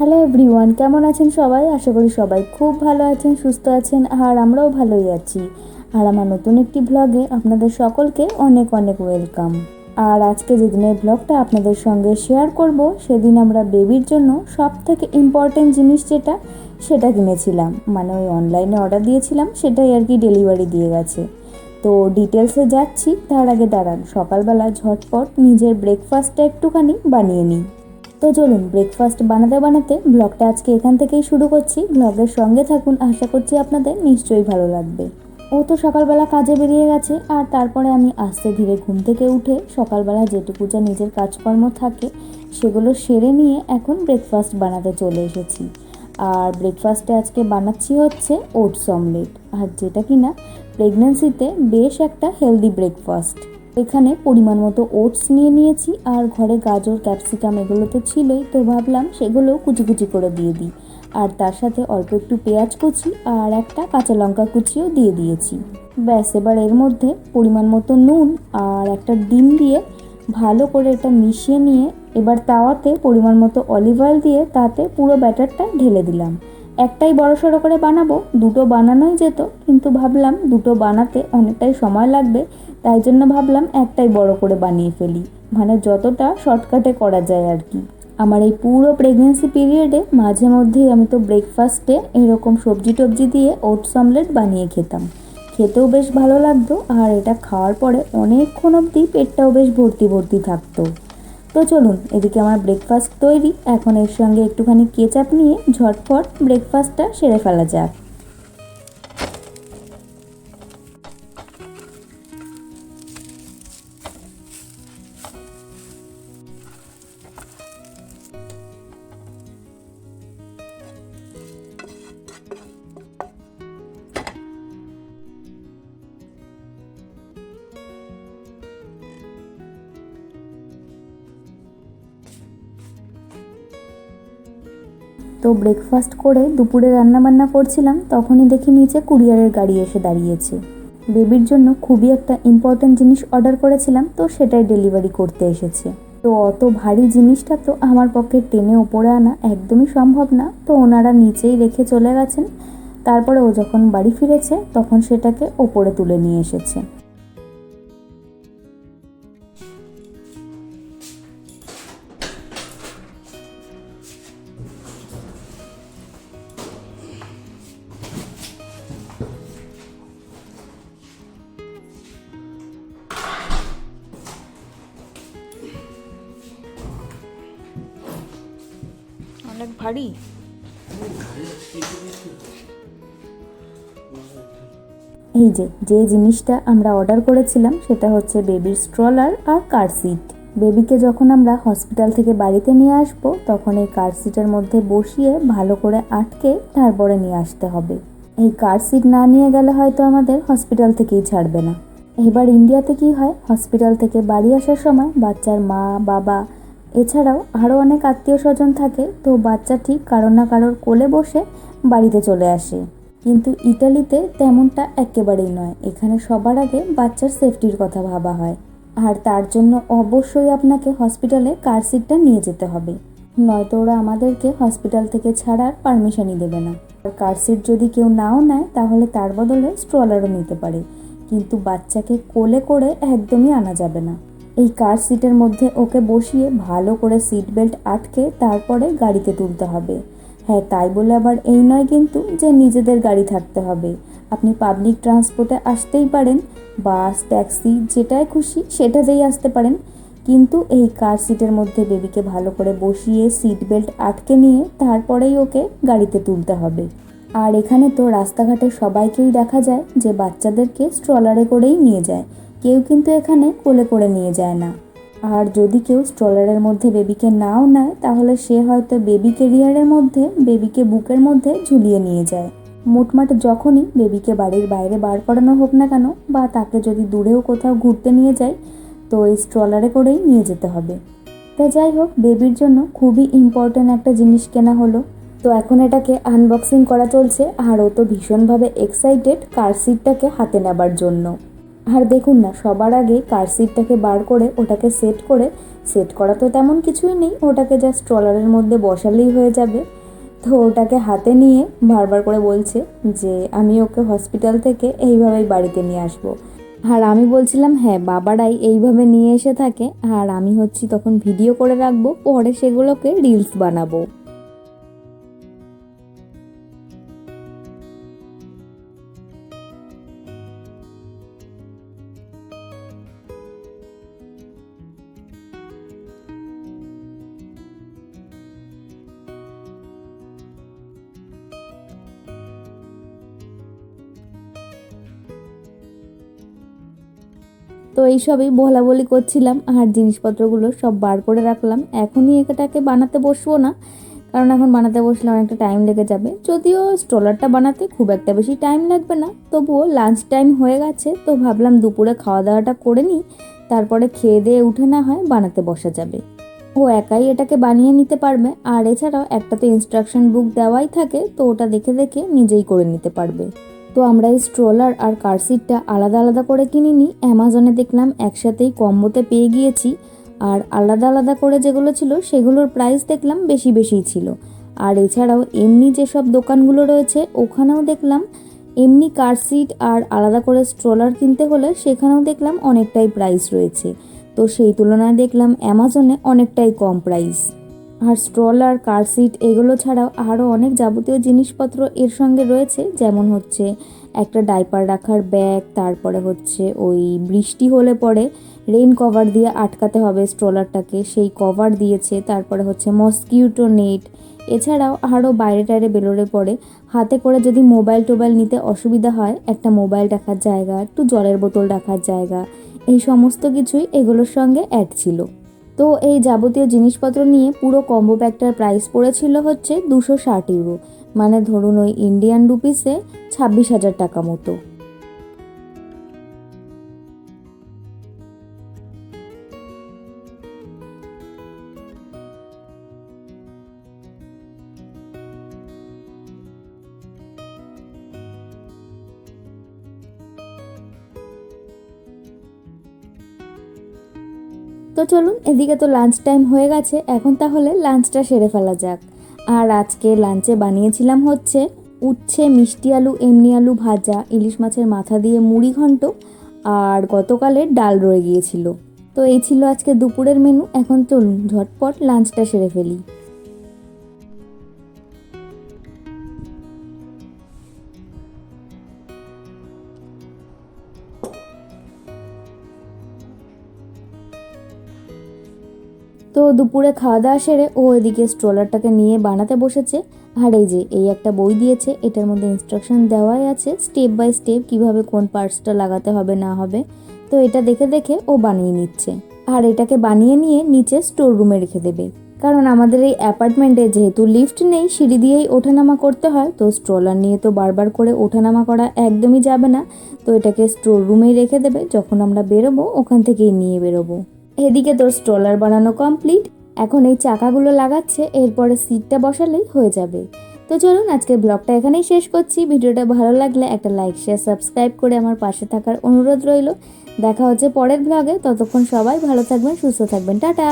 Hello everyone কেমন আছেন সবাই? আশা করি সবাই খুব ভালো আছেন, সুস্থ আছেন, আর আমরাও ভালোই আছি। আর আমার নতুন একটি ব্লগে আপনাদের সকলকে অনেক অনেক ওয়েলকাম আর আজকে যেদিন এই ব্লগটা আপনাদের সঙ্গে শেয়ার করব, সেদিন আমরা বেবির জন্য সব থেকে ইম্পর্টেন্ট জিনিস যেটা, সেটা কিনেছিলাম। মানে ওই অনলাইনে অর্ডার দিয়েছিলাম, সেটাই আর কি ডেলিভারি দিয়ে গেছে। তো ডিটেলসে যাচ্ছি, তার আগে দাঁড়ান, সকালবেলা ঝটপট নিজের ব্রেকফাস্টটা একটুখানি বানিয়ে নিই। তো চলুন ব্রেকফাস্ট বানাতে বানাতে ব্লগটা আজকে এখান থেকেই শুরু করছি। ব্লগের সঙ্গে থাকুন, আশা করছি আপনাদের নিশ্চয়ই ভালো লাগবে। ও তো সকালবেলা কাজে বেরিয়ে গেছে, আর তারপরে আমি আস্তে ধীরে ঘুম থেকে উঠে সকালবেলা যেটুকু যা নিজের কাজকর্ম থাকে সেগুলো সেরে নিয়ে এখন ব্রেকফাস্ট বানাতে চলে এসেছি। আর ব্রেকফাস্টে আজকে বানাচ্ছি হচ্ছে ওটস অমলেট আর যেটা কিনা প্রেগনেন্সিতে বেশ একটা হেলদি ব্রেকফাস্ট এখানে পরিমাণ মতো ওটস নিয়ে নিয়েছি আর ঘরে গাজর, ক্যাপসিকাম এগুলো তো ছিলই, তো ভাবলাম সেগুলো কুচি কুচি করে দিয়ে দিই। আর তার সাথে অল্প একটু পেঁয়াজ কুচি আর একটা কাঁচা লঙ্কা কুচিও দিয়ে দিয়েছি। ব্যাস, এবার এর মধ্যে পরিমাণ মতো নুন আর একটা ডিম দিয়ে ভালো করে এটা মিশিয়ে নিয়ে এবার তাওয়াতে পরিমাণ মতো অলিভ অয়েল দিয়ে তাতে পুরো ব্যাটারটা ঢেলে দিলাম। একটাই বড় সড়ো করে বানাবো, দুটো বানানোই যেত, কিন্তু ভাবলাম দুটো বানাতে অনেকটাই সময় লাগবে, তাই জন্য ভাবলাম একটাই বড় করে বানিয়ে ফেলি। মানে যতটা শর্টকাটে করা যায় আর কি। আমার এই পুরো প্রেগনেন্সি পিরিয়ডে মাঝে মধ্যেই আমি তো ব্রেকফাস্টে এরকম সবজি টবজি দিয়ে ওটস অমলেট বানিয়ে খেতাম। খেতেও বেশ ভালো লাগতো, আর এটা খাওয়ার পরে অনেকক্ষণ অবধি পেটটাও বেশ ভর্তি ভর্তি থাকতো। তো চলুন, এদিকে আমার ব্রেকফাস্ট তৈরি। এখন এর সঙ্গে একটুখানি কেচাপ নিয়ে ঝটফট ব্রেকফাস্টটা সেরে ফেলা যাক। তো ব্রেকফাস্ট করে দুপুরে রান্না বান্না করছিলাম, তখনই দেখি নিচে কুরিয়ারের গাড়ি এসে দাঁড়িয়েছে। বেবির জন্য খুবই একটা ইম্পর্ট্যান্ট জিনিস অর্ডার করেছিলাম, তো সেটাই ডেলিভারি করতে এসেছে। তো অত ভারী জিনিসটা তো আমার পক্ষে টেনে ওপরে আনা একদমই সম্ভব না, তো ওনারা নিচেই রেখে চলে গেছেন। তারপরে ও যখন বাড়ি ফিরেছে, তখন সেটাকে ওপরে তুলে নিয়ে এসেছে। ভারী এই যে যে জিনিসটা আমরা অর্ডার করেছিলাম, সেটা হচ্ছে বেবির স্ট্রলার আর কার সিট বেবিকে যখন আমরা হসপিটাল থেকে বাড়িতে নিয়ে আসব, তখন এই কার সিটের মধ্যে বসিয়ে ভালো করে আটকে তারপরে নিয়ে আসতে হবে। এই কার সিট না নিয়ে গেলে হয়তো আমাদের হসপিটাল থেকেই ছাড়বে না। এবার ইন্ডিয়াতে কি হয়? হসপিটাল থেকে বাড়ি আসার সময় বাচ্চার মা, বাবা এছাড়াও আরও অনেক আত্মীয় স্বজন থাকে, তো বাচ্চা ঠিক কারোর না কারোর কোলে বসে বাড়িতে চলে আসে। কিন্তু ইটালিতে তেমনটা একেবারেই নয়। এখানে সবার আগে বাচ্চার সেফটির কথা ভাবা হয়। আর তার জন্য অবশ্যই আপনাকে হসপিটালে কার সিটটা নিয়ে যেতে হবে। নয়তো ওরা আমাদেরকে হসপিটাল থেকে ছাড়ার পারমিশনই দেবে না। আর কার সিট যদি কেউ নাও নেয়, তাহলে তার বদলে স্ট্রলারও নিতে পারে। কিন্তু বাচ্চাকে কোলে করে একদমই আনা যাবে না। এই কার সিটের মধ্যে ওকে বসিয়ে ভালো করে সিট বেল্ট আটকে তারপরে গাড়িতে তুলতে হবে। হ্যাঁ তাই বলে আবার এই নয় কিন্তু যে নিজেদের গাড়ি থাকতে হবে। আপনি পাবলিক ট্রান্সপোর্টে আসতেই পারেন বাস ট্যাক্সি যেটাই খুশি সেটাতেই আসতে পারেন। কিন্তু এই কার সিটের মধ্যে বেবিকে ভালো করে বসিয়ে সিট বেল্ট আটকে নিয়ে তারপরেই ওকে গাড়িতে তুলতে হবে। আর এখানে তো রাস্তাঘাটে সবাইকেই দেখা যায় যে বাচ্চাদেরকে স্ট্রলারে করেই নিয়ে যায়। কেউ কিন্তু এখানে কোলে করে নিয়ে যায় না। আর যদি কেউ স্ট্রলারের মধ্যে বেবিকে নাও নেয়, তাহলে সে হয়তো বেবি কেরিয়ারের মধ্যে, বেবিকে বুকের মধ্যে ঝুলিয়ে নিয়ে যায়। মোটমাট যখনই বেবিকে বাড়ির বাইরে বার করানো হোক না কেন, বা তাকে যদি দূরেও কোথাও ঘুরতে নিয়ে যায়, তো এই স্ট্রলারে করেই নিয়ে যেতে হবে। তা যাই হোক, বেবির জন্য খুবই ইম্পর্ট্যান্ট একটা জিনিস কেনা হলো। তো এখন এটাকে আনবক্সিং করা চলছে, আর ও তো ভীষণভাবে এক্সাইটেড কার সিটটাকে হাতে নেবার জন্য। আর দেখুন না, সবার আগে কার সিটটাকে বার করে ওটাকে সেট করে সেট করা তো তেমন কিছুই নেই, ওটাকে জাস্ট ট্রলারের মধ্যে বসালেই হয়ে যাবে। তো ওটাকে হাতে নিয়ে বারবার করে বলছে যে, আমি ওকে হসপিটাল থেকে এইভাবেই বাড়িতে নিয়ে আসব। আর আমি বলছিলাম হ্যাঁ বাবারাই এইভাবে নিয়ে এসে থাকে, আর আমি হচ্ছি তখন ভিডিও করে রাখব, পরে সেগুলোকে রিলস বানাবো। তো এইসবই বলা বলি করছিলাম। আর জিনিসপত্রগুলো সব বার করে রাখলাম। এখনই এটাকে বানাতে বসবো না, কারণ এখন বানাতে বসলে অনেকটা টাইম লেগে যাবে। যদিও স্ট্রলারটা বানাতে খুব একটা বেশি টাইম লাগবে না, তবুও লাঞ্চ টাইম হয়ে গেছে, তো ভাবলাম দুপুরে খাওয়া দাওয়াটা করে নিই। তারপরে খেয়ে দিয়ে উঠে না হয় বানাতে বসা যাবে। ও একাই এটাকে বানিয়ে নিতে পারবে। আর এছাড়াও একটা তো ইনস্ট্রাকশন বুক দেওয়াই থাকে, তো ওটা দেখে দেখে নিজেই করে নিতে পারবে। তো আমরা এই স্ট্রলার আর কার সিটটা আলাদা আলাদা করে কিনিনি অ্যামাজনে দেখলাম একসাথেই কম্বোতে পেয়ে গিয়েছি। আর আলাদা আলাদা করে যেগুলো ছিল, সেগুলোর প্রাইস দেখলাম বেশি বেশিই ছিল। আর এছাড়াও এমনি যেসব দোকানগুলো রয়েছে, ওখানেও দেখলাম এমনি কার সিট আর আলাদা করে স্ট্রলার কিনতে হলে সেখানেও দেখলাম অনেকটাই প্রাইস রয়েছে। তো সেই তুলনায় দেখলাম অ্যামাজনে অনেকটাই কম প্রাইস আর স্ট্রলার, কার সিট এগুলো ছাড়াও আরও অনেক যাবতীয় জিনিসপত্র এর সঙ্গে রয়েছে, যেমন হচ্ছে একটা ডাইপার রাখার ব্যাগ, তারপরে হচ্ছে ওই বৃষ্টি হলে পরে রেইন কভার দিয়ে আটকাতে হবে স্ট্রলারটাকে, সেই কভার দিয়েছে, তারপরে হচ্ছে মসকিউটো নেট এছাড়াও আরও বাইরে টাইরে বেরোলে পরে হাতে করে যদি মোবাইল টোবাইল নিতে অসুবিধা হয়, একটা মোবাইল রাখার জায়গা, একটু জলের বোতল রাখার জায়গা, এই সমস্ত কিছুই এগুলোর সঙ্গে অ্যাড ছিল। তো এই যাবতীয় জিনিসপত্র নিয়ে পুরো কম্বো প্যাকটার প্রাইস পড়েছিল হচ্ছে দুশো ষাট ইউরো মানে ধরুন ওই ইন্ডিয়ান রুপিসে ছাব্বিশ হাজার টাকা মতো। তো চলুন, এদিকে তো লাঞ্চ টাইম হয়ে গেছে, এখন তাহলে লাঞ্চটা সেরে ফেলা যাক। আর আজকে লাঞ্চে বানিয়েছিলাম হচ্ছে উচ্ছে, মিষ্টি আলু, এমনি আলু ভাজা, ইলিশ মাছের মাথা দিয়ে মুড়ি ঘন্ট, আর গতকালের ডাল রয়ে গিয়েছিল। তো এই ছিল আজকে দুপুরের মেনু এখন চলুন, ঝটপট লাঞ্চটা সেরে ফেলি। তো দুপুরে খাওয়া দাওয়া সেরে ও এদিকে স্ট্রলারটাকে নিয়ে বানাতে বসেছে। আর এই যে, এই একটা বই দিয়েছে, এটার মধ্যে ইনস্ট্রাকশন দেওয়াই আছে স্টেপ বাই স্টেপ কীভাবে কোন পার্টসটা লাগাতে হবে, না হবে। তো এটা দেখে দেখে ও বানিয়ে নিচ্ছে। আর এটাকে বানিয়ে নিয়ে নিচে স্টোর রুমে রেখে দেবে। কারণ আমাদের এই অ্যাপার্টমেন্টে যেহেতু লিফট নেই, সিঁড়ি দিয়েই ওঠানামা করতে হয়, তো স্ট্রলার নিয়ে তো বারবার করে ওঠানামা করা একদমই যাবে না। তো এটাকে স্টোর রুমেই রেখে দেবে, যখন আমরা বেরোবো, ওখান থেকেই নিয়ে বেরোবো। এদিকে তোর স্ট্রলার বানানো কমপ্লিট এখন এই চাকাগুলো লাগাচ্ছে, এরপরে সিটটা বসালেই হয়ে যাবে। তো চলুন আজকে ব্লগটা এখানেই শেষ করছি। ভিডিওটা ভালো লাগলে একটা লাইক শেয়ার সাবস্ক্রাইব করে আমার পাশে থাকার অনুরোধ রইল। দেখা হচ্ছে পরের ব্লগে ততক্ষণ সবাই ভালো থাকবেন, সুস্থ থাকবেন। টাটা!